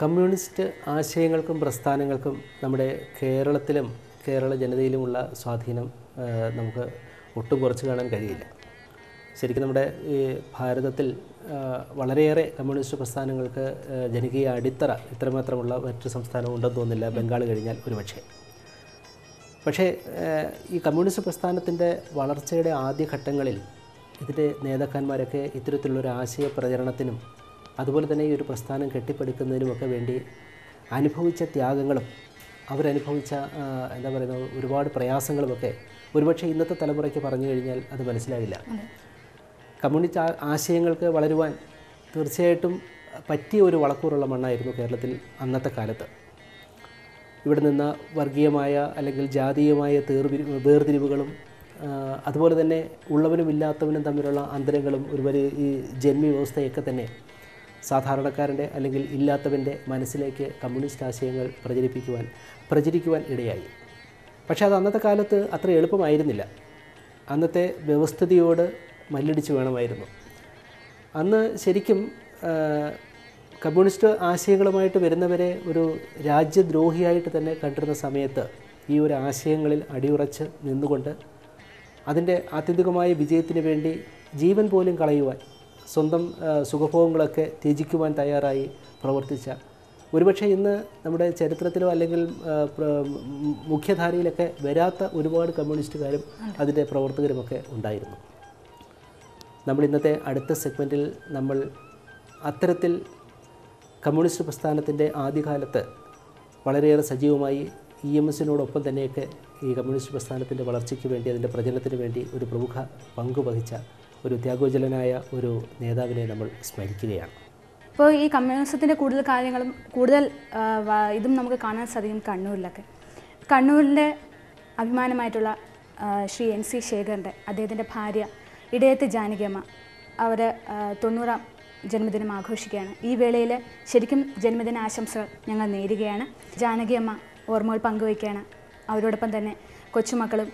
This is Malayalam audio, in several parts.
കമ്മ്യൂണിസ്റ്റ് ആശയങ്ങൾക്കും പ്രസ്ഥാനങ്ങൾക്കും നമ്മുടെ കേരളത്തിലും കേരള ജനതയിലുമുള്ള സ്വാധീനം നമുക്ക് ഒട്ടും കുറച്ച് കാണാൻ കഴിയില്ല. ശരിക്കും നമ്മുടെ ഈ ഭാരതത്തിൽ വളരെയേറെ കമ്മ്യൂണിസ്റ്റ് പ്രസ്ഥാനങ്ങൾക്ക് ജനകീയ അടിത്തറ ഇത്രമാത്രമുള്ള മറ്റു സംസ്ഥാനം ഉണ്ടെന്ന് തോന്നില്ല ബംഗാൾ കഴിഞ്ഞാൽ ഒരുപക്ഷെ. പക്ഷേ ഈ കമ്മ്യൂണിസ്റ്റ് പ്രസ്ഥാനത്തിന്റെ വളർച്ചയുടെ ആദ്യഘട്ടങ്ങളിൽ ഇതിന്റെ നേതാക്കന്മാരൊക്കെ ഇത്തരത്തിലുള്ളൊരു ആശയ പ്രചരണത്തിനും അതുപോലെ തന്നെ ഈ ഒരു പ്രസ്ഥാനം കെട്ടിപ്പടുക്കുന്നതിനുമൊക്കെ വേണ്ടി അനുഭവിച്ച ത്യാഗങ്ങളും അവരനുഭവിച്ച എന്താ പറയുന്നത് ഒരുപാട് പ്രയാസങ്ങളുമൊക്കെ ഒരുപക്ഷെ ഇന്നത്തെ തലമുറയ്ക്ക് പറഞ്ഞു കഴിഞ്ഞാൽ അത് മനസ്സിലാവില്ല. കമ്മ്യൂണിസ്റ്റ് ആശയങ്ങൾക്ക് വളരുവാൻ തീർച്ചയായിട്ടും പറ്റിയ ഒരു വളക്കൂറുള്ള മണ്ണായിരുന്നു കേരളത്തിൽ അന്നത്തെ കാലത്ത്. ഇവിടെ നിന്ന് വർഗീയമായ അല്ലെങ്കിൽ ജാതീയമായ തീർവി വേർതിരിവുകളും അതുപോലെ തന്നെ ഉള്ളവനും ഇല്ലാത്തവനും തമ്മിലുള്ള അന്തരങ്ങളും ഒരുപാട് ഈ ജന്മി വ്യവസ്ഥയൊക്കെ തന്നെ സാധാരണക്കാരന്റെ അല്ലെങ്കിൽ ഇല്ലാത്തവന്റെ മനസ്സിലേക്ക് കമ്മ്യൂണിസ്റ്റ് ആശയങ്ങൾ പ്രചരിപ്പിക്കുവാൻ പ്രചരിക്കുവാൻ ഇടയായി. പക്ഷേ അത് അന്നത്തെ കാലത്ത് അത്ര എളുപ്പമായിരുന്നില്ല. അന്നത്തെ വ്യവസ്ഥിതിയോട് മല്ലിടിച്ച് വേണമായിരുന്നു. അന്ന് ശരിക്കും കമ്മ്യൂണിസ്റ്റ് ആശയങ്ങളുമായിട്ട് വരുന്നവരെ ഒരു രാജ്യദ്രോഹിയായിട്ട് തന്നെ കണ്ടിരുന്ന സമയത്ത് ഈ ഒരു ആശയങ്ങളിൽ അടിയുറച്ച് നിന്നുകൊണ്ട് അതിന്റെ ആത്യന്തികമായ വിജയത്തിന് വേണ്ടി ജീവൻ പോലും കളയുവാൻ സ്വന്തം സുഖഭോഗങ്ങളൊക്കെ ത്യജിക്കുവാൻ തയ്യാറായി പ്രവർത്തിച്ച. ഒരുപക്ഷെ ഇന്ന് നമ്മുടെ ചരിത്രത്തിലോ അല്ലെങ്കിൽ മുഖ്യധാരയിലൊക്കെ വരാത്ത ഒരുപാട് കമ്മ്യൂണിസ്റ്റുകാരും അതിന്റെ പ്രവർത്തകരുമൊക്കെ ഉണ്ടായിരുന്നു. നമ്മൾ ഇന്നത്തെ അടുത്ത സെഗ്മെന്റിൽ നമ്മൾ അത്തരത്തിൽ കമ്മ്യൂണിസ്റ്റ് പ്രസ്ഥാനത്തിന്റെ ആദ്യകാലത്ത് വളരെയേറെ സജീവമായി ഇ എം എസിനോടൊപ്പം തന്നെയൊക്കെ ഈ കമ്മ്യൂണിസ്റ്റ് പ്രസ്ഥാനത്തിന്റെ വളർച്ചയ്ക്ക് വേണ്ടി അതിന്റെ പ്രചരണത്തിന് വേണ്ടി ഒരു പ്രമുഖ പങ്ക് വഹിച്ച ഒരു ത്യാഗോജ്വലനായ ഒരു നേതാവിനെ നമ്മൾ സ്മരിക്കുകയാണ്. ഇപ്പോൾ ഈ കമ്മ്യൂണിസത്തിന്റെ കൂടുതൽ കാര്യങ്ങളും കൂടുതൽ ഇതും നമുക്ക് കാണാൻ സാധിക്കും കണ്ണൂരിലൊക്കെ. കണ്ണൂരിന്റെ അഭിമാനമായിട്ടുള്ള ശ്രീ എൻ സി ശേഖറിന്റെ അദ്ദേഹത്തിന്റെ ഭാര്യ ഇടയത്ത് ജാനകിയമ്മ അവർ തൊണ്ണൂറാം ജന്മദിനം ആഘോഷിക്കുകയാണ്. ഈ വേളയിൽ ശരിക്കും ജന്മദിന ആശംസകൾ ഞങ്ങൾ നേരുകയാണ്. ജാനകിയമ്മ ഓർമ്മകൾ പങ്കുവയ്ക്കുകയാണ്. അവരോടൊപ്പം തന്നെ കൊച്ചുമക്കളും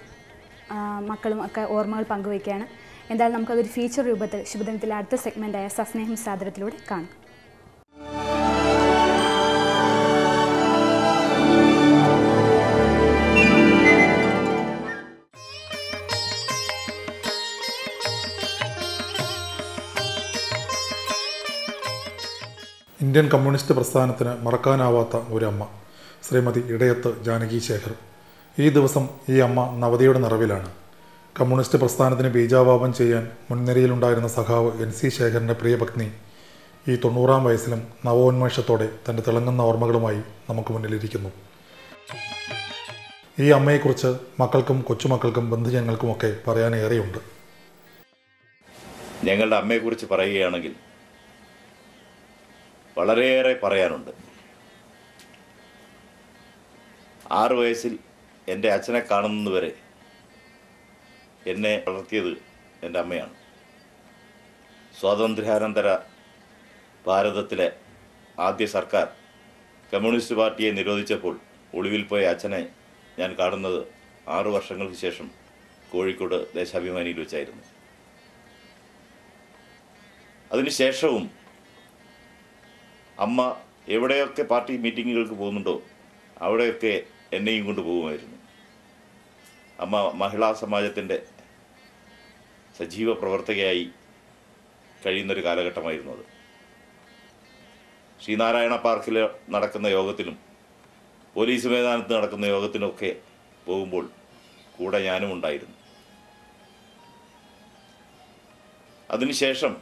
മക്കളും ഒക്കെ ഓർമ്മകൾ പങ്കുവയ്ക്കുകയാണ്. എന്തായാലും നമുക്കതൊരു ഫീച്ചർ രൂപത്തിൽ ശുഭദിനത്തിലെ അടുത്ത സെഗ്മെന്റായ സസ്നേഹം സാദരത്തിലൂടെ കാണാം. ഇന്ത്യൻ കമ്മ്യൂണിസ്റ്റ് പ്രസ്ഥാനത്തിന് മറക്കാനാവാത്ത ഒരമ്മ ശ്രീമതി ഇടയത്ത് ജാനകി ശേഖർ. ഈ ദിവസം ഈ അമ്മ നവതിയുടെ നിറവിലാണ്. കമ്മ്യൂണിസ്റ്റ് പ്രസ്ഥാനത്തിന് ബീജാവാപം ചെയ്യാൻ മുൻനിരയിലുണ്ടായിരുന്ന സഖാവ് എൻ സി ശേഖരന്റെ പ്രിയപത്നി ഈ തൊണ്ണൂറാം വയസ്സിലും നവോന്മേഷത്തോടെ തന്റെ തിളങ്ങുന്ന ഓർമ്മകളുമായി നമുക്ക് മുന്നിലിരിക്കുന്നു. ഈ അമ്മയെക്കുറിച്ച് മക്കൾക്കും കൊച്ചുമക്കൾക്കും ബന്ധുജനങ്ങൾക്കുമൊക്കെ പറയാനേറെയുണ്ട്. ഞങ്ങളുടെ അമ്മയെക്കുറിച്ച് പറയുകയാണെങ്കിൽ വളരെയേറെ പറയാനുണ്ട്. ആറു വയസ്സിൽ എന്റെ അച്ഛനെ കാണുന്നതുവരെ എന്നെ വളർത്തിയത് എന്റെ അമ്മയാണ്. സ്വാതന്ത്ര്യാനന്തര ഭാരതത്തിലെ ആദ്യ സർക്കാർ കമ്മ്യൂണിസ്റ്റ് പാർട്ടിയെ നിരോധിച്ചപ്പോൾ ഒളിവിൽ പോയ അച്ഛനെ ഞാൻ കാണുന്നത് ആറു വർഷങ്ങൾക്ക് ശേഷം കോഴിക്കോട് ദേശാഭിമാനിയിൽ വെച്ചായിരുന്നു. അതിനുശേഷവും അമ്മ എവിടെയൊക്കെ പാർട്ടി മീറ്റിങ്ങുകൾക്ക് പോകുന്നുണ്ടോ അവിടെയൊക്കെ എന്നെയും കൊണ്ട് പോകുമായിരുന്നു. അമ്മ മഹിളാ സമാജത്തിന്റെ സജീവ പ്രവർത്തകയായി കഴിയുന്നൊരു കാലഘട്ടമായിരുന്നു അത്. ശ്രീനാരായണ പാർക്കിൽ നടക്കുന്ന യോഗത്തിലും പോലീസ് മൈതാനത്ത് നടക്കുന്ന യോഗത്തിനൊക്കെ പോകുമ്പോൾ കൂടെ ഞാനും ഉണ്ടായിരുന്നു. അതിനുശേഷം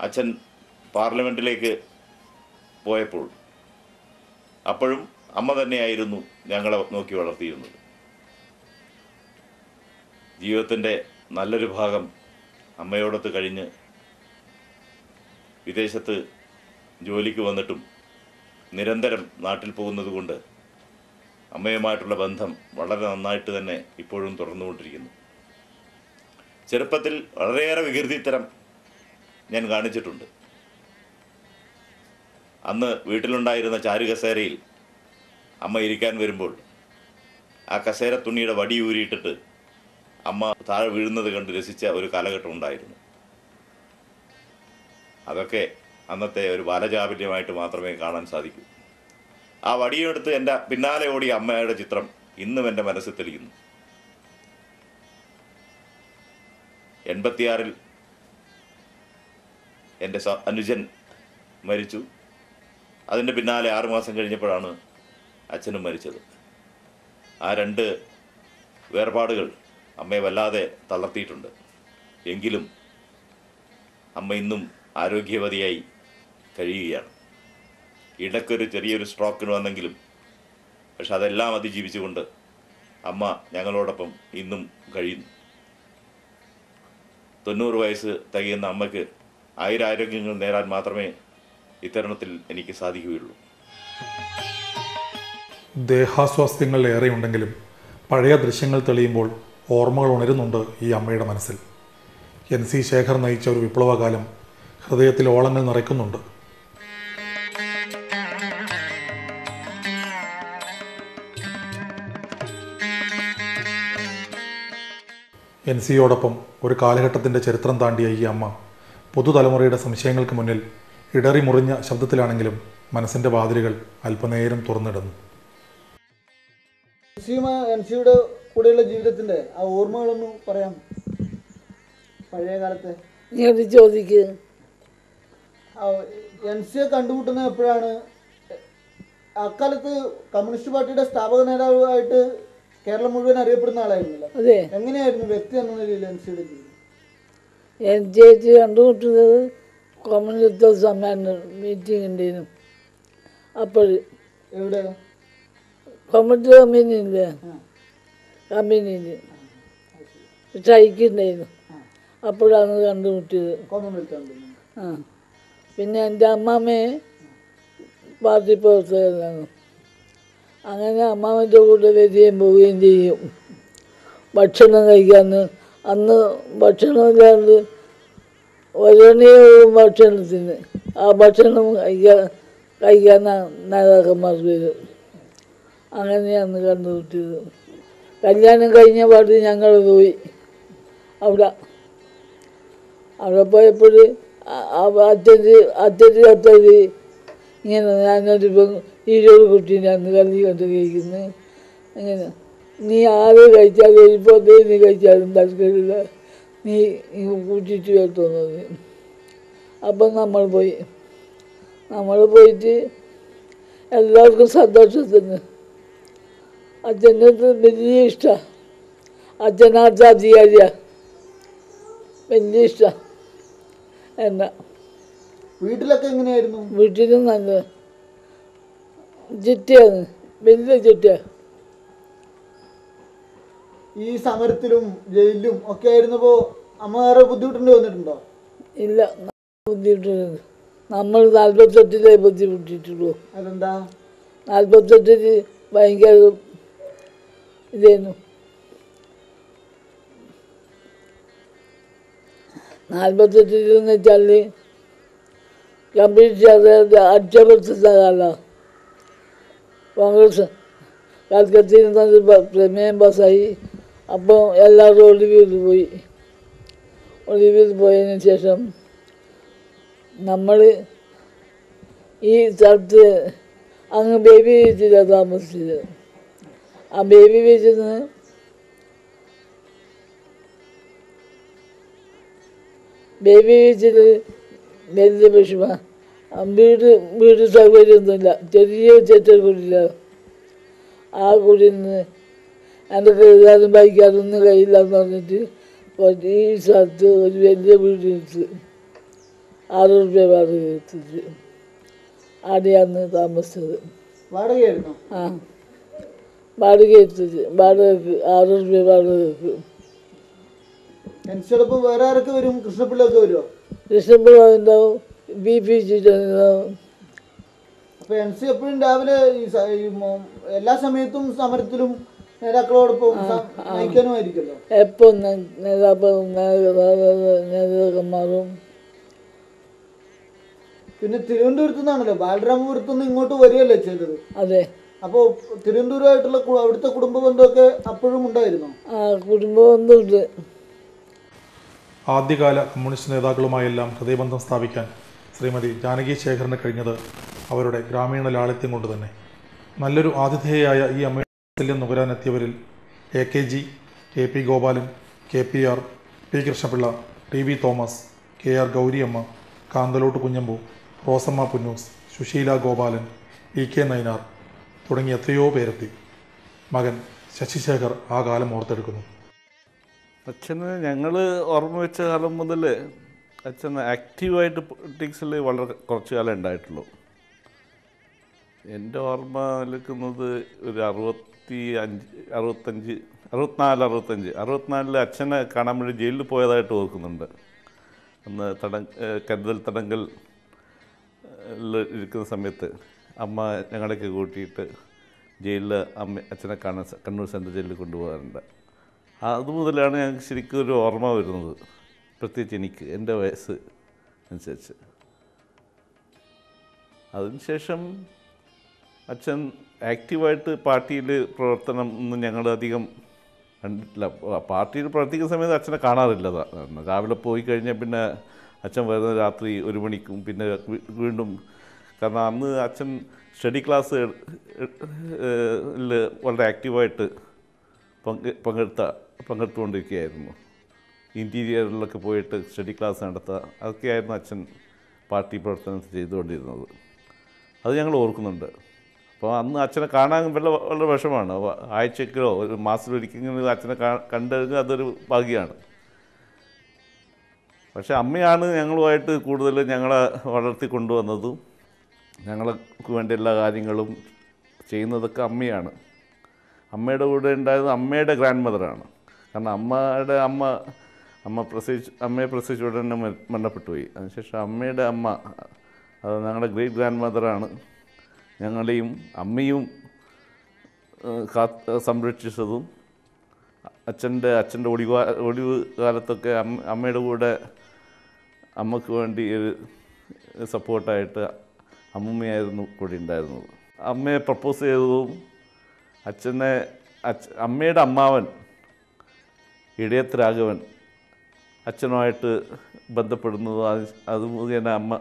അച്ഛൻ പാർലമെന്റിലേക്ക് പോയപ്പോൾ അപ്പോഴും അമ്മ തന്നെയായിരുന്നു ഞങ്ങളെ നോക്കി വളർത്തിയിരുന്നത്. ജീവിതത്തിന്റെ നല്ലൊരു ഭാഗം അമ്മയോടൊത്ത് കഴിഞ്ഞ് വിദേശത്ത് ജോലിക്ക് വന്നിട്ടും നിരന്തരം നാട്ടിൽ പോകുന്നത് കൊണ്ട് അമ്മയുമായിട്ടുള്ള ബന്ധം വളരെ നന്നായിട്ട് തന്നെ ഇപ്പോഴും തുടർന്നുകൊണ്ടിരിക്കുന്നു. ചെറുപ്പത്തിൽ വളരെയേറെ വികൃതിത്തരം ഞാൻ കാണിച്ചിട്ടുണ്ട്. അന്ന് വീട്ടിലുണ്ടായിരുന്ന ചാരു കസേരയിൽ അമ്മ ഇരിക്കാൻ വരുമ്പോൾ ആ കസേര തുണിയുടെ വടി ഊരിയിട്ടിട്ട് അമ്മ താഴെ വീഴുന്നത് കണ്ട് രസിച്ച ഒരു കാലഘട്ടം ഉണ്ടായിരുന്നു. അതൊക്കെ അന്നത്തെ ഒരു ബാലചാപല്യമായിട്ട് മാത്രമേ കാണാൻ സാധിക്കൂ. ആ വടിയെടുത്ത് എന്റെ പിന്നാലെ ഓടിയ അമ്മയുടെ ചിത്രം ഇന്നും എന്റെ മനസ്സിൽ തെളിയുന്നു. എൺപത്തിയാറിൽ എന്റെ അനുജൻ മരിച്ചു. അതിന്റെ പിന്നാലെ ആറുമാസം കഴിഞ്ഞപ്പോഴാണ് അച്ഛനും മരിച്ചത്. ആ രണ്ട് വേർപാടുകൾ അമ്മയെ വല്ലാതെ തളർത്തിയിട്ടുണ്ട്. എങ്കിലും അമ്മ ഇന്നും ആരോഗ്യവതിയായി കഴിയുകയാണ്. ഇടയ്ക്കൊരു ചെറിയൊരു സ്ട്രോക്കിന് വന്നെങ്കിലും പക്ഷെ അതെല്ലാം അതിജീവിച്ചുകൊണ്ട് അമ്മ ഞങ്ങളോടൊപ്പം ഇന്നും കഴിയുന്നു. തൊണ്ണൂറ് വയസ്സ് തികയുന്ന അമ്മയ്ക്ക് ആയിരാരോഗ്യങ്ങൾ നേരാൻ മാത്രമേ ഇത്തരണത്തിൽ എനിക്ക് സാധിക്കുകയുള്ളൂ. ദേഹാസ്വാസ്ഥ്യങ്ങൾ ഏറെയുണ്ടെങ്കിലും പഴയ ദൃശ്യങ്ങൾ തെളിയുമ്പോൾ ഓർമ്മകൾ ഉണരുന്നുണ്ട് ഈ അമ്മയുടെ മനസ്സിൽ. എൻ സി ശേഖർ നയിച്ച ഒരു വിപ്ലവകാലം ഹൃദയത്തിൽ ഓളങ്ങൾ നിറയ്ക്കുന്നുണ്ട്. എൻ സിയോടൊപ്പം ഒരു കാലഘട്ടത്തിന്റെ ചരിത്രം താണ്ടിയ ഈ അമ്മ പുതുതലമുറയുടെ സംശയങ്ങൾക്ക് മുന്നിൽ ഇടറി മുറിഞ്ഞ ശബ്ദത്തിലാണെങ്കിലും മനസ്സിന്റെ വാതിലുകൾ അല്പനേരം തുറന്നിടുന്നു. എൻ സിയുടെ കൂടെയുള്ള ജീവിതത്തിന്റെ ആ ഓർമ്മകളൊന്ന് പറയാം. പഴയ കാലത്തെ. നീ അത് ചോദിക്ക് എൻ സിയെ കണ്ടുമുട്ടുന്നത് എപ്പോഴാണ്? അക്കാലത്ത് കമ്മ്യൂണിസ്റ്റ് പാർട്ടിയുടെ സ്ഥാപക നേതാവായിട്ട് കേരളം മുഴുവൻ അറിയപ്പെടുന്ന ആളായിരുന്നില്ല? അതെ. എങ്ങനെയായിരുന്നു വ്യക്തി എന്ന നിലയിൽ എൻ സിയുടെ ജീവിതം? എൻ എച്ച് കണ്ടുമുട്ടുന്നത് കോമൺവെൽത്ത് സമ്മേളനം മീറ്റിംഗ് ഉണ്ടായിരുന്നു അപ്പോൾ എവിടെ? കോമൺവെൽത്ത് കമ്പനി ഇല്ലേ? കമ്പനിയിൽ സ്ട്രൈക്ക് ഉണ്ടായിരുന്നു അപ്പോഴാണ് കണ്ടുമുട്ടിയത്. ആ. പിന്നെ എന്റെ അമ്മാമ്മയെ പാർട്ടി പ്രവർത്തകരാണ് അങ്ങനെ അമ്മാമ്മന്റെ കൂടെ വരികയും പോവുകയും ചെയ്യും. ഭക്ഷണം കഴിക്കാൻ അന്ന് ഭക്ഷണമില്ലാണ്ട് ഒരണിയും ഭക്ഷണത്തിന്. ആ ഭക്ഷണം കഴിക്കാൻ കഴിക്കാൻ നേതാക്കന്മാർ വരും. അങ്ങനെയാണ് കണ്ടുപിടിച്ചത് കല്യാണം കഴിഞ്ഞ പാട് ഞങ്ങൾ പോയി. അവിടെ അവിടെ പോയപ്പോൾ അച്ഛന്റെ അച്ഛന്റെ അടുത്തത് ഇങ്ങനെ ഞാനൊരു ഇരുപത് കുട്ടീനാണ് കണ്ട് കഴിക്കുന്നത് ഇങ്ങനെ നീ ആര് കഴിച്ചാലും ഇപ്പോൾ നീ കഴിച്ചാലും തൽക്കരില്ല നീ കൂട്ടിയിട്ട് വരുത്തുന്നത് അപ്പം നമ്മൾ പോയി. നമ്മൾ പോയിട്ട് എല്ലാവർക്കും സന്തോഷത്തിന് അടുത്ത് വലിയ ഇഷ്ടമാണ് അച്ഛനാത്ത അധികാരിയാണ് വലിയ ഇഷ്ടമാണ് എന്നാ വീട്ടിലൊക്കെ എങ്ങനെയായിരുന്നു? വീട്ടിലും നല്ല ചിട്ടയാണ് വലിയ ചിട്ടയാണ് ഈ സമരത്തിലും ജയിലിലും ഒക്കെ ആയിരുന്നപ്പോ അമ്മ വേറെ ബുദ്ധിമുട്ടുണ്ട് വന്നിട്ടുണ്ടോ? ഇല്ല ബുദ്ധിമുട്ടുണ്ട് നമ്മൾ നാൽപ്പത്തെട്ടിലേ ബുദ്ധിമുട്ടിട്ടുള്ളൂ അതെന്താ? നാൽപ്പത്തെട്ടിൽ ഭയങ്കര ഇതായിരുന്നു നാൽപ്പത്തെട്ടിലെന്ന് വെച്ചാൽ കമ്മ്യൂണിസ്റ്റ് അടിച്ചമർത്തുന്ന കാലമാണ് കോൺഗ്രസ് കൽക്കത്തയിൽ നിന്ന് പ്രമേയം പാസ്സായി. അപ്പോൾ എല്ലാവരും ഒളിവിൽ പോയി. ഒളിവിൽ പോയതിന് ശേഷം നമ്മൾ ഈ സ്ഥലത്ത് അങ്ങ് ബേബി വീട്ടിലാണ് താമസിച്ചത്. ആ ബേബി ബീച്ചിൽ നിന്ന് ബേബി ബീച്ചിൽ വലിയ വിഷമ വീട് വീട് സൗകര്യമൊന്നുമില്ല. ചെറിയ ചെറ്റക്കുടിയില്ല ആ കുടിയിൽ നിന്ന് എന്റെ എഴുതാനും വായിക്കാനൊന്നും കഴിയില്ല എന്ന് പറഞ്ഞിട്ട് ഈ സ്ഥലത്ത് ഒരു വലിയ വീട് എടുത്ത് ആറ് റുപ്യ വാടക എടുത്തിട്ട് അവിടെയാണ് താമസിച്ചത്. വാടകയായിരുന്നു? ആ. വാടക എടുത്തത്. വാടകക്ക് ആറ് റുപ്യ വാടകക്ക് എൻ വേറെ ആരൊക്കെ വരും? കൃഷ്ണപിള്ളൊക്കെ വരുമോ കൃഷ്ണപിള്ള ഉണ്ടാവും ബി പി ഉണ്ടാവും അപ്പൊ എൻ സി എപ്പോഴും രാവിലെ ഈ സ- ഈ മോ- എല്ലാ സമയത്തും സമരത്തിലും നേതാക്കളോടൊപ്പം സ- നയിക്കാനുമായിരിക്കുമല്ലോ? എപ്പോൾ നേതാക്കളും നേതാക്കന്മാരും. പിന്നെ തിരുവനന്തപുരത്തുനിന്നാണല്ലോ. നിന്നാണല്ലോ ബാലരാമപുരത്തു നിന്ന് ഇങ്ങോട്ട് വരികയല്ലേ ചെയ്തത്? അതെ. അപ്പോൾ തിരുവനന്തപുരമായിട്ടുള്ള അവിടുത്തെ കുടുംബ ബന്ധമൊക്കെ അപ്പോഴും ഉണ്ടായിരുന്നു? ആ ബന്ധമുണ്ട് ആദ്യകാല കമ്മ്യൂണിസ്റ്റ് നേതാക്കളുമായെല്ലാം ഹൃദയബന്ധം സ്ഥാപിക്കാൻ ശ്രീമതി ജാനകി ശേഖറിന് കഴിഞ്ഞത് അവരുടെ ഗ്രാമീണ ലാളിത്യം കൊണ്ട് തന്നെ. നല്ലൊരു ആതിഥേയായ ഈ അമ്മയുടെ വാത്സല്യം നുകരാനെത്തിയവരിൽ A K G K P Gopalan K P R P Krishnapillai T V Thomas K R Gouriamma Kanthalot Kunhambu Rosamma Punnoose Susheela Gopalan E K Nayanar തുടങ്ങി എത്രയോ പേരെത്തി മകൻ ശശിശേഖർ ആ കാലം ഓർത്തെടുക്കുന്നു. അച്ഛന് ഞങ്ങൾ ഓർമ്മ വെച്ച കാലം മുതൽ അച്ഛൻ ആക്റ്റീവായിട്ട് പൊളിറ്റിക്സിൽ വളരെ കുറച്ച് കാലം ഉണ്ടായിട്ടുള്ളൂ. എന്റെ ഓർമ്മ നിൽക്കുന്നത് ഒരു അറുപത്തി അഞ്ച് അറുപത്തഞ്ച് അറുപത്തിനാല് അറുപത്തഞ്ച് അറുപത്തിനാലിൽ അച്ഛനെ കാണാൻ വേണ്ടി ജയിലിൽ പോയതായിട്ട് ഓർക്കുന്നുണ്ട്. അന്ന് തട കരുതൽ തടങ്കൽ ഇരിക്കുന്ന സമയത്ത്. അമ്മ ഞങ്ങളൊക്കെ കൂട്ടിയിട്ട് ജയിലിൽ അമ്മ അച്ഛനെ കാണാൻ കണ്ണൂർ സെൻട്രൽ ജയിലിൽ കൊണ്ടുപോകാറുണ്ട്. അതുമുതലാണ് ഞങ്ങൾക്ക് ശരിക്കും ഒരു ഓർമ്മ വരുന്നത്. പ്രത്യേകിച്ച് എനിക്ക് എന്റെ വയസ്സ് അനുസരിച്ച്. അതിനുശേഷം അച്ഛൻ ആക്റ്റീവായിട്ട് പാർട്ടിയിൽ പ്രവർത്തനം ഒന്നും ഞങ്ങൾ അധികം കണ്ടിട്ടില്ല പാർട്ടിയിൽ പ്രവർത്തിക്കുന്ന സമയത്ത് അച്ഛനെ കാണാറില്ല. രാവിലെ പോയി കഴിഞ്ഞാൽ പിന്നെ അച്ഛൻ വരുന്ന രാത്രി ഒരു മണിക്കും പിന്നെ വീണ്ടും കാരണം അന്ന് അച്ഛൻ സ്റ്റഡി ക്ലാസ് വളരെ ആക്റ്റീവായിട്ട് പങ്ക് പങ്കെടുത്ത പങ്കെടുത്തുകൊണ്ടിരിക്കുകയായിരുന്നു. ഇന്റീരിയറിലൊക്കെ പോയിട്ട് സ്റ്റഡി ക്ലാസ് നടത്തുക അതൊക്കെയായിരുന്നു അച്ഛൻ പാർട്ടി പ്രവർത്തനത്തിൽ ചെയ്തുകൊണ്ടിരുന്നത്. അത് ഞങ്ങൾ ഓർക്കുന്നുണ്ട്. അപ്പോൾ അന്ന് അച്ഛനെ കാണാൻ വല്ല വളരെ വിഷമാണ് ആഴ്ചക്കോ ഒരു മാസത്തിലൊരിക്കലും അച്ഛനെ കാ- കണ്ടു കഴിഞ്ഞാൽ അതൊരു ഭാഗ്യമാണ്. പക്ഷേ അമ്മയാണ് ഞങ്ങളുമായിട്ട് കൂടുതൽ ഞങ്ങളെ വളർത്തി കൊണ്ടുവന്നതും ഞങ്ങൾക്ക് വേണ്ട എല്ലാ കാര്യങ്ങളും ചെയ്യുന്നതൊക്കെ അമ്മയാണ്. അമ്മയുടെ കൂടെ ഉണ്ടായത് അമ്മയുടെ ഗ്രാൻഡ് മദറാണ് കാരണം അമ്മയുടെ അമ്മ അമ്മ പ്രസവിച്ച് അമ്മയെ പ്രസവിച്ച ഉടനെ മര- മരണപ്പെട്ടു പോയി. അതിനുശേഷം അമ്മയുടെ അമ്മ അത് ഞങ്ങളുടെ ഗ്രേറ്റ് ഗ്രാൻഡ് മദറാണ് ഞങ്ങളെയും അമ്മയും കാത്ത് സംരക്ഷിച്ചതും അച്ഛന്റെ അച്ഛന്റെ ഒളിവ് ഒളിവ് കാലത്തൊക്കെ അമ്മ അമ്മയുടെ കൂടെ അമ്മയ്ക്ക് വേണ്ടി ഒരു സപ്പോർട്ടായിട്ട് അമ്മൂമ്മയായിരുന്നു കൂടി ഉണ്ടായിരുന്നത്. അമ്മയെ പ്രപ്പോസ് ചെയ്തതും അച്ഛനെ അച്ഛ അമ്മയുടെ അമ്മാവൻ ഇടയത്ത് രാഘവൻ അച്ഛനുമായിട്ട് ബന്ധപ്പെടുന്നതും അത് അത് മുഖേന അമ്മ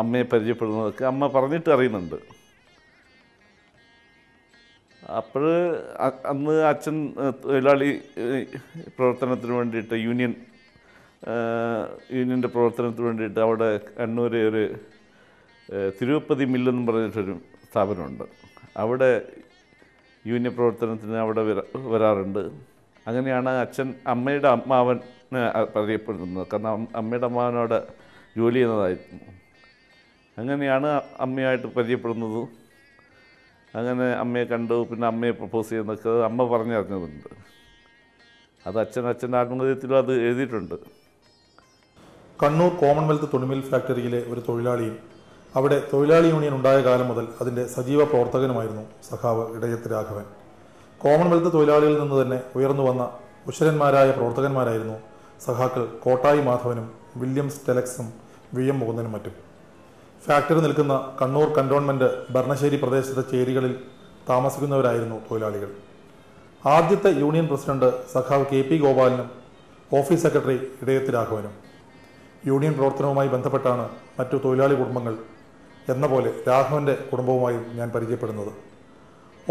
അമ്മയെ പരിചയപ്പെടുന്നതൊക്കെ അമ്മ പറഞ്ഞിട്ട് അറിയുന്നുണ്ട്. അപ്പോൾ അന്ന് അച്ഛൻ തൊഴിലാളി പ്രവർത്തനത്തിന് വേണ്ടിയിട്ട് യൂണിയൻ യൂണിയന്റെ പ്രവർത്തനത്തിന് വേണ്ടിയിട്ട് അവിടെ കണ്ണൂർ ഒരു തിരുവപ്പതി മില്ലെന്ന് പറഞ്ഞിട്ടൊരു സ്ഥാപനമുണ്ട്. അവിടെ യൂണിയൻ പ്രവർത്തനത്തിന് അവിടെ വരാറുണ്ട്. അങ്ങനെയാണ് അച്ഛൻ അമ്മയുടെ അമ്മാവൻ പറയപ്പെടുന്നത് കാരണം അമ്മയുടെ അമ്മാവനോട് ജോലി ചെയ്യുന്നതായിരുന്നു. അങ്ങനെയാണ് അമ്മയായിട്ട് പരിചയപ്പെടുന്നത്. അങ്ങനെ അമ്മയെ കണ്ടു പിന്നെ അമ്മയെ പ്രപ്പോസ് ചെയ്യുന്നതൊക്കെ അമ്മ പറഞ്ഞറിഞ്ഞതുണ്ട്. അത് അച്ഛൻ അച്ഛന്റെ ആത്മഹത്യത്തിലും അത് എഴുതിയിട്ടുണ്ട്. കണ്ണൂർ കോമൺവെൽത്ത് തുണിമിൽ ഫാക്ടറിയിലെ ഒരു തൊഴിലാളിയും അവിടെ തൊഴിലാളി യൂണിയൻ ഉണ്ടായ കാലം മുതൽ അതിന്റെ സജീവ പ്രവർത്തകനുമായിരുന്നു സഖാവ് ഇടയത്ത് രാഘവൻ. കോമൺവെൽത്ത് തൊഴിലാളികളിൽ നിന്ന് തന്നെ ഉയർന്നു വന്ന ഉശരന്മാരായ പ്രവർത്തകന്മാരായിരുന്നു സഖാക്കൾ കോട്ടായി മാധവനും വില്യംസ് ടെലക്സും വി എം മുകുന്ദനും മറ്റും. ഫാക്ടറി നിൽക്കുന്ന കണ്ണൂർ കന്റോൺമെന്റ് ഭരണശ്ശേരി പ്രദേശത്തെ ചേരികളിൽ താമസിക്കുന്നവരായിരുന്നു തൊഴിലാളികൾ. ആദ്യത്തെ യൂണിയൻ പ്രസിഡന്റ് സഖാവ് കെ പി ഗോപാലനും ഓഫീസ് സെക്രട്ടറി ഇടയത്ത് രാഘവനും. യൂണിയൻ പ്രവർത്തനവുമായി ബന്ധപ്പെട്ടാണ് മറ്റു തൊഴിലാളി കുടുംബങ്ങൾ എന്ന പോലെ രാഘവന്റെ കുടുംബവുമായും ഞാൻ പരിചയപ്പെടുന്നത്.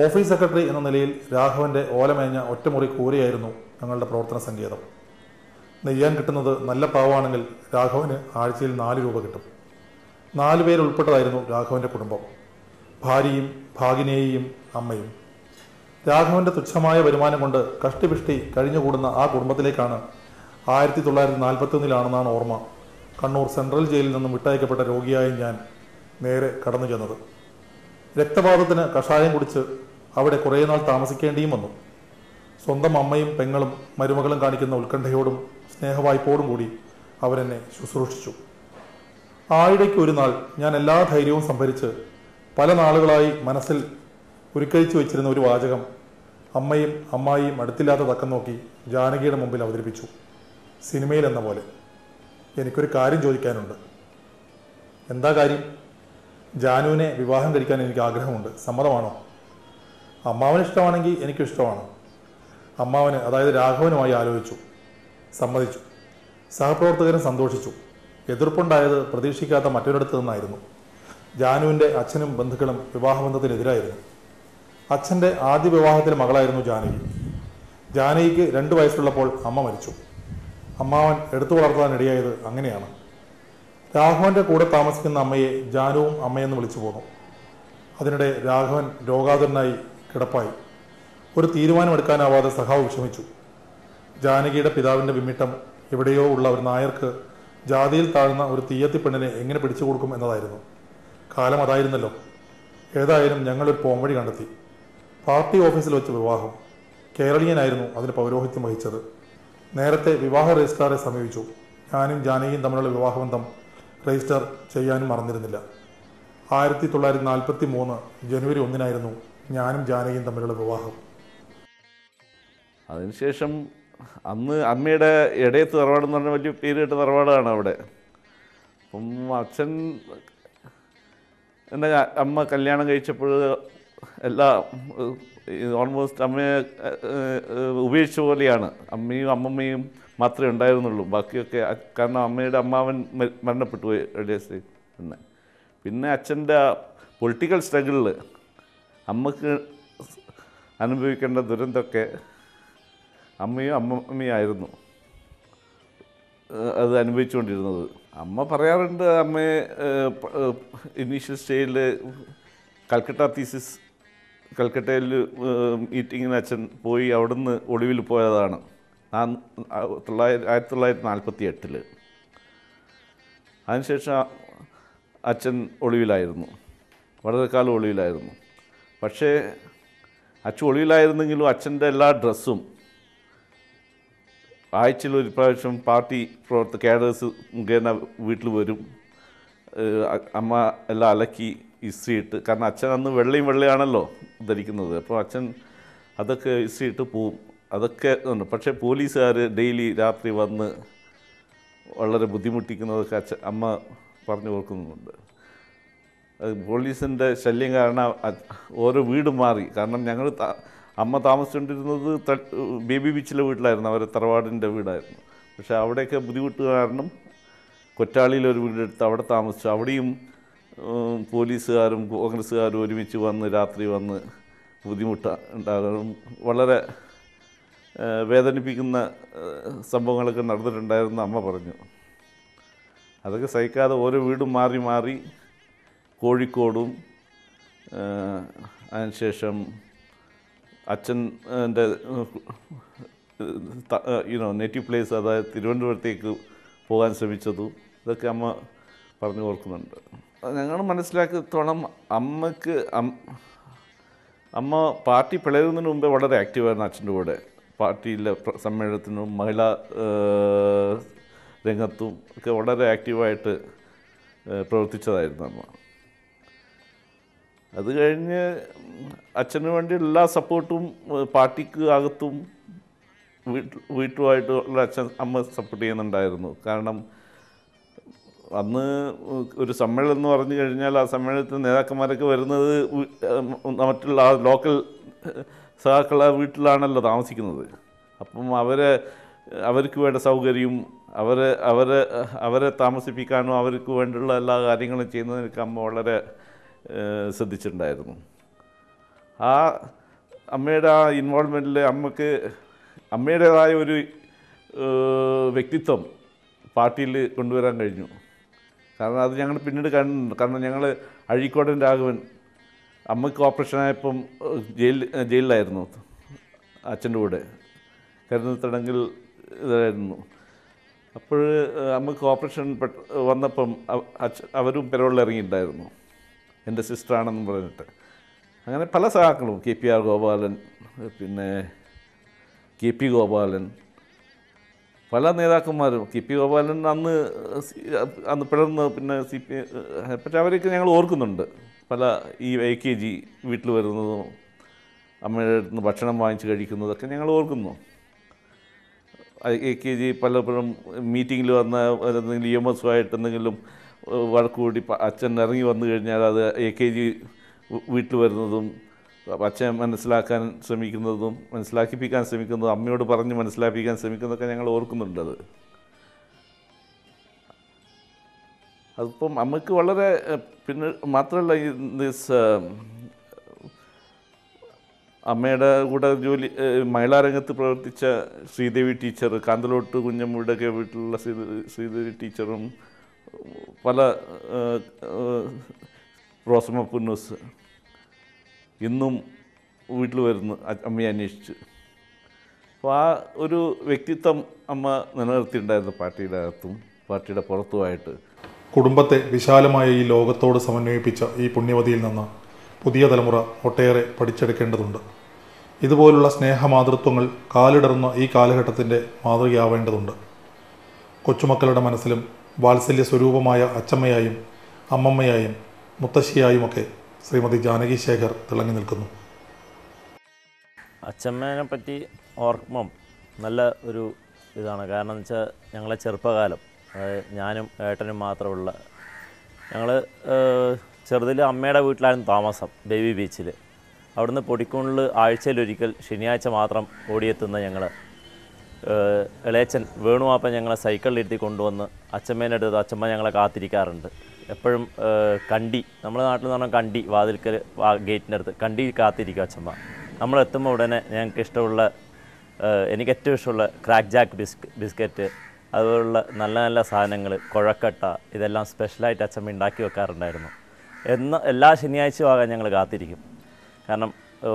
ഓഫീസ് സെക്രട്ടറി എന്ന നിലയിൽ രാഘവന്റെ ഓലമേഞ്ഞ ഒറ്റമുറി കൂരയായിരുന്നു ഞങ്ങളുടെ പ്രവർത്തന സങ്കേതം. നെയ്യാൻ കിട്ടുന്നത് നല്ല പാവാണെങ്കിൽ രാഘവന് ആഴ്ചയിൽ നാല് രൂപ കിട്ടും. നാലു പേരുൾപ്പെട്ടതായിരുന്നു രാഘവന്റെ കുടുംബം. ഭാര്യയും ഭാഗിനേയും അമ്മയും. രാഘവന്റെ തുച്ഛമായ വരുമാനം കൊണ്ട് കഷ്ടിപിഷ്ടി കഴിഞ്ഞുകൂടുന്ന ആ കുടുംബത്തിലേക്കാണ് ആയിരത്തി തൊള്ളായിരത്തി നാൽപ്പത്തി ഓർമ്മ. കണ്ണൂർ സെൻട്രൽ ജയിലിൽ നിന്നും വിട്ടയക്കപ്പെട്ട രോഗിയായി ഞാൻ നേരെ കടന്നു ചെന്നത്. രക്തപാതത്തിന് കഷായം കുടിച്ച് അവിടെ കുറേ നാൾ താമസിക്കേണ്ടിയും വന്നു. സ്വന്തം അമ്മയും പെങ്ങളും മരുമകളും കാണിക്കുന്ന ഉത്കണ്ഠയോടും സ്നേഹവായ്പോടും കൂടി അവരെന്നെ ശുശ്രൂഷിച്ചു. ആയിടയ്ക്ക് ഒരു നാൾ ഞാൻ എല്ലാ ധൈര്യവും സംഭരിച്ച് പല നാളുകളായി മനസ്സിൽ ഉരുക്കഴിച്ചു വെച്ചിരുന്ന ഒരു വാചകം അമ്മയും അമ്മായിയും അടുത്തില്ലാത്ത തക്കം നോക്കി ജാനകിയുടെ മുമ്പിൽ അവതരിപ്പിച്ചു. സിനിമയിൽ എന്ന പോലെ. എനിക്കൊരു കാര്യം ചോദിക്കാനുണ്ട്. എന്താ കാര്യം? ജാനുവിനെ വിവാഹം കഴിക്കാൻ എനിക്ക് ആഗ്രഹമുണ്ട്. സമ്മതമാണോ? അമ്മാവന് ഇഷ്ടമാണെങ്കിൽ എനിക്കും ഇഷ്ടമാണ്. അമ്മാവന് അതായത് രാഘവനുമായി ആലോചിച്ചു. സമ്മതിച്ചു. സഹപ്രവർത്തകരും സന്തോഷിച്ചു. എതിർപ്പുണ്ടായത് പ്രതീക്ഷിക്കാത്ത മറ്റൊരിടത്തു നിന്നായിരുന്നു. ജാനുവിന്റെ അച്ഛനും ബന്ധുക്കളും വിവാഹബന്ധത്തിനെതിരായിരുന്നു. അച്ഛന്റെ ആദ്യ വിവാഹത്തിലെ മകളായിരുന്നു ജാനകി. ജാനകിക്ക് രണ്ട് വയസ്സുള്ളപ്പോൾ അമ്മ മരിച്ചു. അമ്മാവൻ എടുത്തു വളർത്താൻ ഇടയായത് അങ്ങനെയാണ്. രാഘവന്റെ കൂടെ താമസിക്കുന്ന അമ്മയെ ജാനുവും അമ്മയെന്ന് വിളിച്ചു പോന്നു. അതിനിടെ രാഘവൻ രോഗാതുരനായി കിടപ്പായി. ഒരു തീരുമാനമെടുക്കാനാവാതെ സഖാവ് വിഷമിച്ചു. ജാനകിയുടെ പിതാവിന്റെ വിമിട്ടം എവിടെയോ ഉള്ള ഒരു നായർക്ക് ജാതിയിൽ താഴ്ന്ന ഒരു തീയത്തി പെണ്ണിനെ എങ്ങനെ പിടിച്ചു കൊടുക്കും എന്നതായിരുന്നു. കാലം അതായിരുന്നല്ലോ. ഏതായാലും ഞങ്ങളൊരു പോംവഴി കണ്ടെത്തി. പാർട്ടി ഓഫീസിൽ വെച്ച് വിവാഹം. കേരളീയനായിരുന്നു അതിന് പൗരോഹിത്യം വഹിച്ചത്. നേരത്തെ വിവാഹ രജിസ്ട്രാറെ സമീപിച്ചു. ഞാനും ജാനകിയും തമ്മിലുള്ള വിവാഹബന്ധം രജിസ്റ്റർ ചെയ്യാനും മറന്നിരുന്നില്ല. ആയിരത്തി തൊള്ളായിരത്തി നാൽപ്പത്തി മൂന്ന് ജനുവരി ഒന്നിനായിരുന്നു ഞാനും ജാനകിയും തമ്മിലുള്ള വിവാഹം. അതിനുശേഷം അന്ന് അമ്മയുടെ ഇടയത്ത് തറവാട് എന്ന് പറഞ്ഞ വലിയ പേര് കേട്ട തറവാടാണ് അവിടെ. അപ്പം അച്ഛൻ എന്റെ അമ്മ കല്യാണം കഴിച്ചപ്പോൾ എല്ലാ ഓൾമോസ്റ്റ് അമ്മയെ ഉപേക്ഷിച്ച പോലെയാണ്. അമ്മയും അമ്മമ്മയും മാത്രമേ ഉണ്ടായിരുന്നുള്ളൂ. ബാക്കിയൊക്കെ കാരണം അമ്മയുടെ അമ്മാവൻ മരണപ്പെട്ടു പോയി എളിയ പിന്നെ പിന്നെ അച്ഛന്റെ പൊളിറ്റിക്കൽ സ്ട്രഗിളിൽ അമ്മയ്ക്ക് അനുഭവിക്കേണ്ട ദുരന്തമൊക്കെ അമ്മയും അമ്മമ്മയായിരുന്നു അത് അനുഭവിച്ചുകൊണ്ടിരുന്നത്. അമ്മ പറയാറുണ്ട് അമ്മയെ ഇനീഷ്യൽ സ്റ്റേജിൽ കൽക്കട്ട തീസിസ് കൽക്കട്ടയിൽ മീറ്റിങ്ങിന് അച്ഛൻ പോയി അവിടുന്ന് ഒളിവിൽ പോയതാണ്. തൊള്ളായിരത്തി ആയിരത്തി തൊള്ളായിരത്തി നാൽപ്പത്തി എട്ടിൽ അതിനുശേഷം അച്ഛൻ ഒളിവിലായിരുന്നു. വളരെ കാലം ഒളിവിലായിരുന്നു. പക്ഷേ അച്ഛൻ ഒളിവിലായിരുന്നെങ്കിലും അച്ഛന്റെ എല്ലാ ഡ്രസ്സും ആഴ്ചയിൽ ഒരു പ്രാവശ്യം പാർട്ടി പ്രവർത്ത കേഡേഴ്സ് മുഖേന വീട്ടിൽ വരും. അമ്മ എല്ലാം അലക്കി ഇസ്ത്രിയിട്ട്. കാരണം അച്ഛൻ അന്ന് വെള്ളയും വെള്ളയാണല്ലോ ധരിക്കുന്നത്. അപ്പോൾ അച്ഛൻ അതൊക്കെ ഇസ്ത്രിയിട്ട് പോവും. അതൊക്കെ ഉണ്ട്. പക്ഷേ പോലീസുകാർ ഡെയിലി രാത്രി വന്ന് വളരെ ബുദ്ധിമുട്ടിക്കുന്നതൊക്കെ അച്ഛൻ അമ്മ പറഞ്ഞു ഓർക്കുന്നുണ്ട് അത് പോലീസിന്റെ ശല്യം കാരണം ഓരോ വീട് മാറി. കാരണം ഞങ്ങൾ അമ്മ താമസിച്ചുകൊണ്ടിരുന്നത് ബേബി ബീച്ചിലെ വീട്ടിലായിരുന്നു. അവരെ തറവാടിന്റെ വീടായിരുന്നു. പക്ഷേ അവിടെയൊക്കെ ബുദ്ധിമുട്ട് കാരണം കൊറ്റാളിയിലൊരു വീടെടുത്ത് അവിടെ താമസിച്ചു. അവിടെയും പോലീസുകാരും കോൺഗ്രസ്സുകാരും ഒരുമിച്ച് വന്ന് രാത്രി വന്ന് ബുദ്ധിമുട്ട് ഉണ്ടാകും. വളരെ വേദനിപ്പിക്കുന്ന സംഭവങ്ങളൊക്കെ നടന്നിട്ടുണ്ടായിരുന്നു അമ്മ പറഞ്ഞു. അതൊക്കെ സഹിക്കാതെ ഓരോ വീടും മാറി മാറി കോഴിക്കോടും അതിനുശേഷം അച്ഛൻ എന്റെ യുനോ നേറ്റീവ് പ്ലേസ് അതായത് തിരുവനന്തപുരത്തേക്ക് പോകാൻ ശ്രമിച്ചതും. ഇതൊക്കെ അമ്മ പറഞ്ഞു ഓർക്കുന്നുണ്ട്. ഞങ്ങൾ മനസ്സിലാക്കിയത്തോളം അമ്മയ്ക്ക് അമ്മ പാർട്ടി പിളരുന്നതിന് മുമ്പേ വളരെ ആക്റ്റീവായിരുന്നു അച്ഛന്റെ കൂടെ. പാർട്ടിയിലെ സമ്മേളനത്തിനും മഹിളാ രംഗത്തും ഒക്കെ വളരെ ആക്റ്റീവായിട്ട് പ്രവർത്തിച്ചതായിരുന്നു അമ്മ. അത് കഴിഞ്ഞ് അച്ഛന് വേണ്ടി എല്ലാ സപ്പോർട്ടും പാർട്ടിക്ക് അകത്തും വീട്ടിൽ വീട്ടുമായിട്ടുള്ള അച്ഛൻ അമ്മ സപ്പോർട്ട് ചെയ്യുന്നുണ്ടായിരുന്നു. കാരണം അന്ന് ഒരു സമ്മേളനം എന്ന് പറഞ്ഞു കഴിഞ്ഞാൽ ആ സമ്മേളനത്തിൽ നേതാക്കന്മാരൊക്കെ വരുന്നത് മറ്റുള്ള ആ ലോക്കൽ സഹാക്കളെ വീട്ടിലാണല്ലോ താമസിക്കുന്നത്. അപ്പം അവരെ അവർക്ക് വേണ്ട സൗകര്യവും അവരെ അവരെ അവരെ താമസിപ്പിക്കാനും അവർക്ക് വേണ്ടിയുള്ള എല്ലാ കാര്യങ്ങളും ചെയ്യുന്നതിനൊക്കെ അമ്മ വളരെ ശ്രദ്ധിച്ചിട്ടുണ്ടായിരുന്നു. ആ അമ്മയുടെ ആ ഇൻവോൾവ്മെന്റിൽ അമ്മയ്ക്ക് അമ്മയുടേതായ ഒരു വ്യക്തിത്വം പാർട്ടിയിൽ കൊണ്ടുവരാൻ കഴിഞ്ഞു. കാരണം അത് ഞങ്ങൾ പിന്നീട് കണ്ടിട്ടുണ്ട് കാരണം ഞങ്ങൾ അഴീക്കോടൻ രാഘവൻ അമ്മയ്ക്ക് ഓപ്പറേഷൻ ആയപ്പം ജയിലിൽ ജയിലിലായിരുന്നു. അച്ഛന്റെ കൂടെ. കരുന്നത്തടങ്കിൽ ഇതായിരുന്നു. അപ്പോൾ അമ്മയ്ക്ക് ഓപ്പറേഷൻ വന്നപ്പം അവരും പെരോളിൽ ഇറങ്ങിയിട്ടുണ്ടായിരുന്നു. എന്റെ സിസ്റ്ററാണെന്ന് പറഞ്ഞിട്ട്. അങ്ങനെ പല സഹാക്കളും. കെ പി ആർ ഗോപാലൻ പിന്നെ കെ പി ഗോപാലൻ. പല നേതാക്കന്മാരും. കെ പി ഗോപാലൻ അന്ന് അന്ന് പിളർന്ന് പിന്നെ സി പി പക്ഷേ അവരെയൊക്കെ ഞങ്ങൾ ഓർക്കുന്നുണ്ട്. പല ഈ എ കെ ജി വീട്ടിൽ വരുന്നതും അമ്മയുടെ അടുത്ത് നിന്ന് ഭക്ഷണം വാങ്ങിച്ച് കഴിക്കുന്നതൊക്കെ ഞങ്ങൾ ഓർക്കുന്നു. എ കെ ജി പലപ്പോഴും മീറ്റിങ്ങിൽ വന്ന എന്തെങ്കിലും ഇ എം എസുമായിട്ട് എന്തെങ്കിലും വഴക്ക് കൂടി അച്ഛൻ ഇറങ്ങി വന്നു കഴിഞ്ഞാൽ അത് എ കെ ജി വീട്ടിൽ വരുന്നതും അച്ഛൻ മനസ്സിലാക്കാൻ ശ്രമിക്കുന്നതും മനസ്സിലാക്കിപ്പിക്കാൻ ശ്രമിക്കുന്നതും അമ്മയോട് പറഞ്ഞ് മനസ്സിലാക്കിപ്പിക്കാൻ ശ്രമിക്കുന്നതൊക്കെ ഞങ്ങൾ ഓർക്കുന്നുണ്ട് അതിപ്പം നമുക്ക് വളരെ പിന്നെ മാത്രമല്ല ദിസ് അമ്മയുടെ കൂടെ ജോലി മഹിളാരംഗത്ത് പ്രവർത്തിച്ച ശ്രീദേവി ടീച്ചർ കാന്തലോട്ട് കുഞ്ഞമ്മയുടെയൊക്കെ വീട്ടിലുള്ള ശ്രീ ശ്രീദേവി ടീച്ചറും പല റോസമ്മ പുന്നൂസ് ഇന്നും വീട്ടിൽ വരുന്നു അമ്മയെ അന്വേഷിച്ച്. അപ്പോൾ ആ ഒരു വ്യക്തിത്വം അമ്മ നിലനിർത്തിയിട്ടുണ്ടായിരുന്നു പാർട്ടിയുടെ അകത്തും പാർട്ടിയുടെ പുറത്തുമായിട്ട്. കുടുംബത്തെ വിശാലമായ ഈ ലോകത്തോട് സമന്വയിപ്പിച്ച ഈ പുണ്യവതിയിൽ നിന്ന് പുതിയ തലമുറ ഒട്ടേറെ പഠിച്ചെടുക്കേണ്ടതുണ്ട്. ഇതുപോലുള്ള സ്നേഹമാതൃത്വങ്ങൾ കാലിടറുന്ന ഈ കാലഘട്ടത്തിന്റെ മാതൃകയാവേണ്ടതുണ്ട്. കൊച്ചുമക്കളുടെ മനസ്സിലും വാത്സല്യ സ്വരൂപമായ അച്ചമ്മയായും അമ്മമ്മയായും മുത്തശ്ശിയായുമൊക്കെ ശ്രീമതി ജാനകി ശേഖർ തിളങ്ങി നിൽക്കുന്നു. അച്ഛമ്മേനെ പറ്റി ഓർക്കുമ്പം നല്ല ഒരു ഇതാണ്. കാരണം എന്ന് വെച്ചാൽ ഞങ്ങളെ ചെറുപ്പകാലം ഞാനും ഏട്ടനും മാത്രമുള്ള. ഞങ്ങൾ ചെറുതിൽ അമ്മയുടെ വീട്ടിലായിരുന്നു താമസം ബേബി ബീച്ചിൽ അവിടുന്ന് പൊടിക്കുള്ളിൽ ആഴ്ചയിലൊരിക്കൽ ശനിയാഴ്ച മാത്രം ഓടിയെത്തുന്ന ഞങ്ങൾ ഇളയച്ചൻ വേണുവാപ്പൻ ഞങ്ങളെ സൈക്കിളിലിരുത്തി കൊണ്ടുവന്ന് അച്ഛമ്മേന്റെ അടുത്ത് അച്ഛമ്മ ഞങ്ങളെ കാത്തിരിക്കാറുണ്ട്. എപ്പോഴും കണ്ടി നമ്മുടെ നാട്ടിൽ നിന്ന് പറഞ്ഞാൽ കണ്ടി വാതിൽക്കൽ ഗേറ്റിന്റെ അടുത്ത് കണ്ടി കാത്തിരിക്കും അച്ഛമ്മ. നമ്മൾ എത്തുമ്പോൾ ഉടനെ ഞങ്ങൾക്ക് ഇഷ്ടമുള്ള എനിക്ക് ഏറ്റവും ഇഷ്ടമുള്ള ക്രാക്ക് ജാക്ക് ബിസ്ക് ബിസ്ക്കറ്റ് അതുപോലുള്ള നല്ല നല്ല സാധനങ്ങൾ കുഴക്കട്ട ഇതെല്ലാം സ്പെഷ്യലായിട്ട് അച്ഛമ്മ ഉണ്ടാക്കി വെക്കാറുണ്ടായിരുന്നു. എന്ന് എല്ലാ ശനിയാഴ്ചയും ആകാൻ ഞങ്ങൾ കാത്തിരിക്കും. കാരണം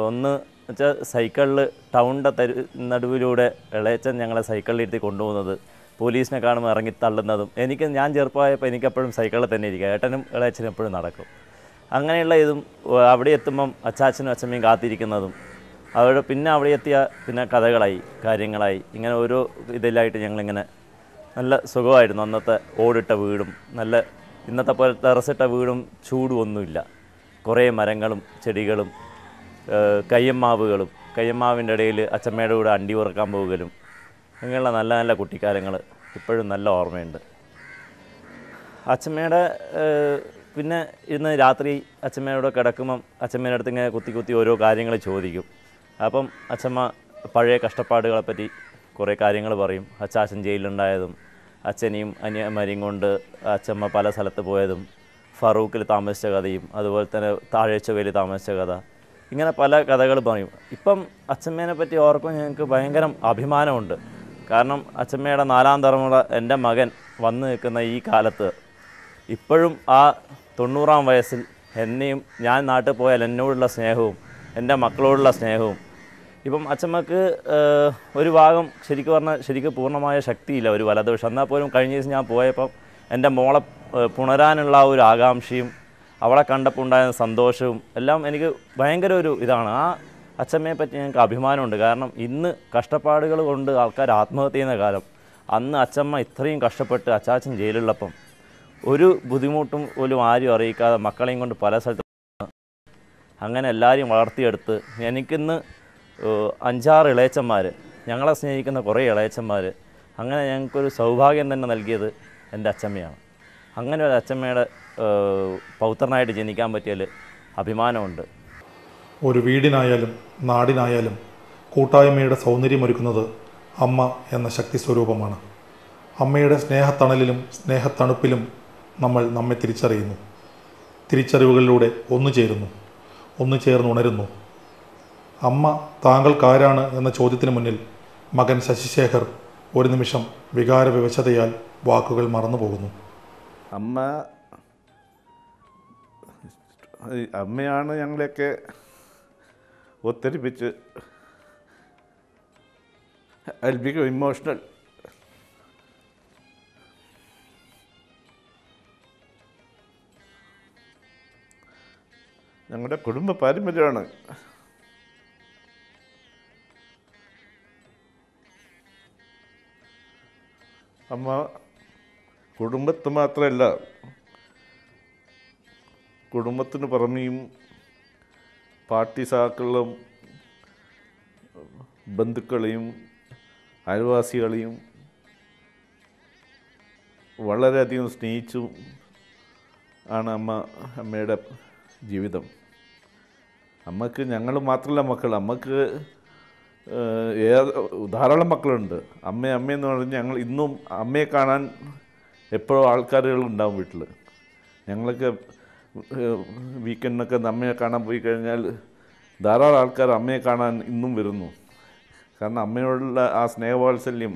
ഒന്ന് വെച്ചാൽ സൈക്കിളിൽ ടൗണിന്റെ തരു നടുവിലൂടെ ഇളയച്ചൻ ഞങ്ങളെ സൈക്കിളിലിരുത്തി കൊണ്ടുപോകുന്നത് പോലീസിനെ കാണുമ്പോൾ ഇറങ്ങി തള്ളുന്നതും എനിക്ക് ഞാൻ ചെറുപ്പമായപ്പോൾ എനിക്കെപ്പോഴും സൈക്കിളിൽ തന്നെ ഇരിക്കുക ഏട്ടനും ഇളയച്ചനും എപ്പോഴും നടക്കും. അങ്ങനെയുള്ള ഇതും അവിടെ എത്തുമ്പം അച്ചാച്ചനും അച്ഛമ്മയും കാത്തിരിക്കുന്നതും അവിടെ പിന്നെ അവിടെ എത്തിയ പിന്നെ കഥകളായി കാര്യങ്ങളായി ഇങ്ങനെ ഓരോ ഇതിലായിട്ട് ഞങ്ങളിങ്ങനെ നല്ല സുഖമായിരുന്നു. അന്നത്തെ ഓടിട്ട വീടും നല്ല ഇന്നത്തെ പോലെ ടെറസിട്ട വീടും ചൂടും ഒന്നുമില്ല. കുറേ മരങ്ങളും ചെടികളും കയ്യമ്മാവുകളും കയ്യമ്മാവിന്റെ ഇടയിൽ അച്ചമ്മയുടെ കൂടെ അണ്ടി ഉറക്കാൻ പോകലും അങ്ങനെയുള്ള നല്ല നല്ല കുട്ടിക്കാലങ്ങൾ ഇപ്പോഴും നല്ല ഓർമ്മയുണ്ട്. അച്ഛമ്മയുടെ പിന്നെ ഇന്ന് രാത്രി അച്ഛമ്മയോട് കിടക്കുമ്പം അച്ഛമ്മേന്റെ അടുത്ത് ഇങ്ങനെ കുത്തി കുത്തി ഓരോ കാര്യങ്ങൾ ചോദിക്കും. അപ്പം അച്ഛമ്മ പഴയ കഷ്ടപ്പാടുകളെ പറ്റി കുറേ കാര്യങ്ങൾ പറയും. അച്ചാച്ചൻ ജയിലിലുണ്ടായതും അച്ഛനെയും അനിയന്മാരെയും കൊണ്ട് അച്ഛമ്മ പല സ്ഥലത്ത് പോയതും ഫറൂഖിൽ താമസിച്ച കഥയും അതുപോലെ തന്നെ താഴേച്ചവയിൽ താമസിച്ച കഥ. ഇങ്ങനെ പല കഥകൾ പറയും. ഇപ്പം അച്ഛമ്മേനെ പറ്റി ഓർക്കുമ്പോൾ ഞങ്ങൾക്ക് ഭയങ്കര അഭിമാനമുണ്ട്. കാരണം അച്ഛമ്മയുടെ നാലാം തലമുറ എന്റെ മകൻ വന്നു നിൽക്കുന്ന ഈ കാലത്ത് ഇപ്പോഴും ആ തൊണ്ണൂറാം വയസ്സിൽ എന്നെയും ഞാൻ നാട്ടിൽ പോയാൽ എന്നോടുള്ള സ്നേഹവും എന്റെ മക്കളോടുള്ള സ്നേഹവും ഇപ്പം അച്ഛമ്മക്ക് ഒരു ഭാഗം ശരിക്കും പറഞ്ഞാൽ ശരിക്കും പൂർണമായ ശക്തിയില്ല ഒരു വലദോഷം എന്നാൽ പോലും കഴിഞ്ഞ ദിവസം ഞാൻ പോയപ്പം എന്റെ മോളെ പുണരാനുള്ള ഒരു ആകാംക്ഷയും അവളെ കണ്ടപ്പോൾ ഉണ്ടായ സന്തോഷവും എല്ലാം എനിക്ക് ഭയങ്കര ഒരു ഇതാണ്. ആ അച്ഛമ്മയെ പറ്റി ഞങ്ങൾക്ക് അഭിമാനമുണ്ട്. കാരണം ഇന്ന് കഷ്ടപ്പാടുകൾ കൊണ്ട് ആൾക്കാർ ആത്മഹത്യ ചെയ്യുന്ന കാലം. അന്ന് അച്ഛമ്മ ഇത്രയും കഷ്ടപ്പെട്ട് അച്ചാച്ചൻ ജയിലുള്ളപ്പം ഒരു ബുദ്ധിമുട്ടും പോലും ആരും അറിയിക്കാതെ മക്കളെയും കൊണ്ട് പല സ്ഥലത്ത് അങ്ങനെ എല്ലാവരെയും വളർത്തിയെടുത്ത് എനിക്കിന്ന് അഞ്ചാറ് ഇളയച്ചന്മാർ ഞങ്ങളെ സ്നേഹിക്കുന്ന കുറേ ഇളയച്ചന്മാർ അങ്ങനെ ഞങ്ങൾക്കൊരു സൗഭാഗ്യം തന്നെ നൽകിയത് എന്റെ അച്ചമ്മയാണ്. അങ്ങനെ ഒരു അച്ചമ്മയുടെ പൗത്രനായിട്ട് ജനിക്കാൻ പറ്റിയതിൽ അഭിമാനമുണ്ട്. ഒരു വീടിനായാലും നാടിനായാലും കൂട്ടായ്മയുടെ സൗന്ദര്യമൊരുക്കുന്നത് അമ്മ എന്ന ശക്തി സ്വരൂപമാണ്. അമ്മയുടെ സ്നേഹത്തണലിലും സ്നേഹത്തണുപ്പിലും നമ്മൾ നമ്മെ തിരിച്ചറിയുന്നു. തിരിച്ചറിവുകളിലൂടെ ഒന്നു ചേരുന്നു. ഒന്നു ചേർന്നുണരുന്നു അമ്മ താങ്കൾക്കാരാണ് എന്ന ചോദ്യത്തിന് മുന്നിൽ മകൻ ശശിശേഖർ ഒരു നിമിഷം വികാരവിവശതയാൽ വാക്കുകൾ മറന്നുപോകുന്നു. അമ്മ അമ്മയാണ് ഞങ്ങളെയൊക്കെ ഒത്തൊരുപ്പിച്ച് ഐ ഇമോഷണൽ ഞങ്ങളുടെ കുടുംബ പാരമ്പര്യമാണ്. അമ്മ കുടുംബത്തെ മാത്രമല്ല കുടുംബത്തിന് പുറമെയും പാർട്ടി സാക്കളും ബന്ധുക്കളെയും അയൽവാസികളെയും വളരെയധികം സ്നേഹിച്ചു ആണ് അമ്മ അമ്മയുടെ ജീവിതം. അമ്മയ്ക്ക് ഞങ്ങൾ മാത്രമല്ല മക്കൾ അമ്മയ്ക്ക് ഏറെ ധാരാളം മക്കളുണ്ട്. അമ്മ അമ്മയെന്ന് പറഞ്ഞ് ഞങ്ങൾ ഇന്നും അമ്മയെ കാണാൻ എപ്പോഴും ആൾക്കാരുകൾ ഉണ്ടാവും വീട്ടിൽ ഞങ്ങളൊക്കെ വീക്കെൻഡിനൊക്കെ അമ്മയെ കാണാൻ പോയി കഴിഞ്ഞാൽ ധാരാളം ആൾക്കാർ അമ്മയെ കാണാൻ ഇന്നും വരുന്നു. കാരണം അമ്മയോടുള്ള ആ സ്നേഹവാത്സല്യം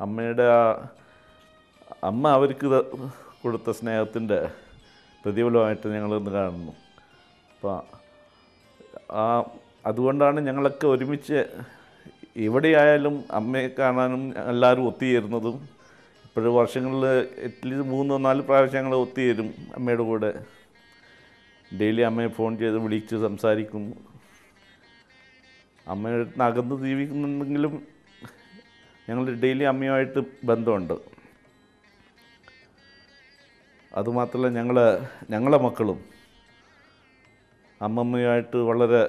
അമ്മയുടെ ആ അമ്മ അവർക്ക് കൊടുത്ത സ്നേഹത്തിന്റെ പ്രതിഫലമായിട്ട് ഞങ്ങളിന്ന് കാണുന്നു. അപ്പോൾ ആ അതുകൊണ്ടാണ് ഞങ്ങളൊക്കെ ഒരുമിച്ച് എവിടെയായാലും അമ്മയെ കാണാനും എല്ലാവരും ഒത്തുചേരുന്നതും ഇപ്പോഴും വർഷങ്ങളിൽ അറ്റ്ലീസ്റ്റ് മൂന്നോ നാല് പ്രാവശ്യം ഞങ്ങൾ ഒത്തുചേരും അമ്മയുടെ കൂടെ. ഡെയിലി അമ്മയെ ഫോൺ ചെയ്ത് വിളിച്ച് സംസാരിക്കും. അമ്മയുടെ അടുത്ത് അകന്ന് ജീവിക്കുന്നുണ്ടെങ്കിലും ഞങ്ങൾ ഡെയിലി അമ്മയുമായിട്ട് ബന്ധമുണ്ട്. അതുമാത്രമല്ല ഞങ്ങൾ ഞങ്ങളെ മക്കളും അമ്മമ്മയുമായിട്ട് വളരെ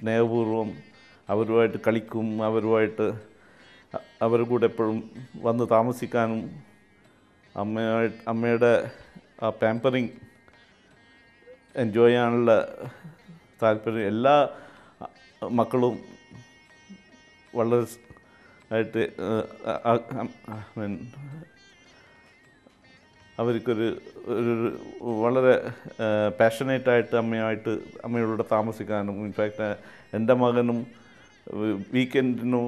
സ്നേഹപൂർവം അവരുമായിട്ട് കളിക്കും അവരുമായിട്ട് അവരുടെ കൂടെ എപ്പോഴും വന്ന് താമസിക്കാനും അമ്മയായിട്ട് അമ്മയുടെ ആ പാമ്പറിങ് എൻജോയ് ചെയ്യാനുള്ള താല്പര്യം എല്ലാ മക്കളും വളരെ ആയിട്ട് അവർക്കൊരു ഒരു വളരെ പാഷനേറ്റായിട്ട് അമ്മയായിട്ട് അമ്മയോട് താമസിക്കാനും ഇൻഫാക്റ്റ് എന്റെ മകനും വീക്കെൻഡിനും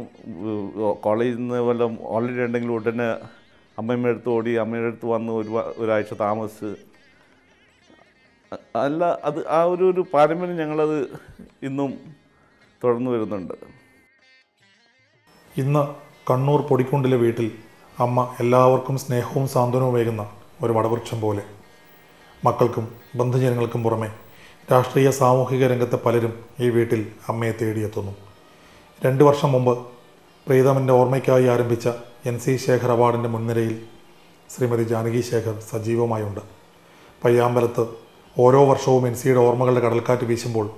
കോളേജിൽ നിന്ന് വല്ല ഓൾറെഡി ഉണ്ടെങ്കിൽ ഉടനെ അമ്മയമ്മ അടുത്ത് ഓടി അമ്മയുടെ അടുത്ത് വന്ന് ഒരു ഒരാഴ്ച താമസിച്ച് അല്ല അത് ആ ഒരു ഒരു പാരമ്പര്യം ഞങ്ങളത് ഇന്നും തുടർന്നു വരുന്നുണ്ട്. ഇന്ന് കണ്ണൂർ പൊടിക്കുണ്ടിലെ വീട്ടിൽ അമ്മ എല്ലാവർക്കും സ്നേഹവും സാന്ത്വനവും ഏകുന്ന ഒരു വടവൃക്ഷം പോലെ. മക്കൾക്കും ബന്ധുജനങ്ങൾക്കും പുറമെ രാഷ്ട്രീയ സാമൂഹിക രംഗത്തെ പലരും ഈ വീട്ടിൽ അമ്മയെ തേടിയെത്തുന്നു. രണ്ട് വർഷം മുമ്പ് പ്രീതമന്റെ ഓർമ്മയ്ക്കായി ആരംഭിച്ച എൻ സി ശേഖർ അവാർഡിന്റെ മുൻനിരയിൽ ശ്രീമതി ജാനകി ശേഖർ സജീവമായുണ്ട്. പയ്യാമ്പലത്ത് ഓരോ വർഷവും എൻ സിയുടെ ഓർമ്മകളുടെ കടൽക്കാറ്റ് വീശുമ്പോൾ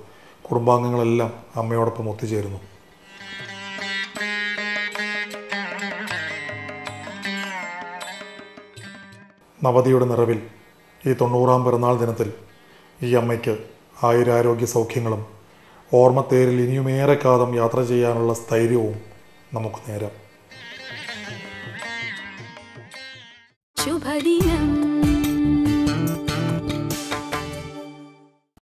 കുടുംബാംഗങ്ങളെല്ലാം അമ്മയോടൊപ്പം ഒത്തുചേരുന്നു. നവതിയുടെ നിറവിൽ ഈ തൊണ്ണൂറാം പിറന്നാൾ ദിനത്തിൽ ഈ അമ്മയ്ക്ക് ആയുരാരോഗ്യ സൗഖ്യങ്ങളും ഓർമ്മത്തേരിൽ ഇനിയുമേറെ കാലം യാത്ര ചെയ്യാനുള്ള സ്ഥൈര്യവും നമുക്ക് നേരാം. ശുഭദിനം.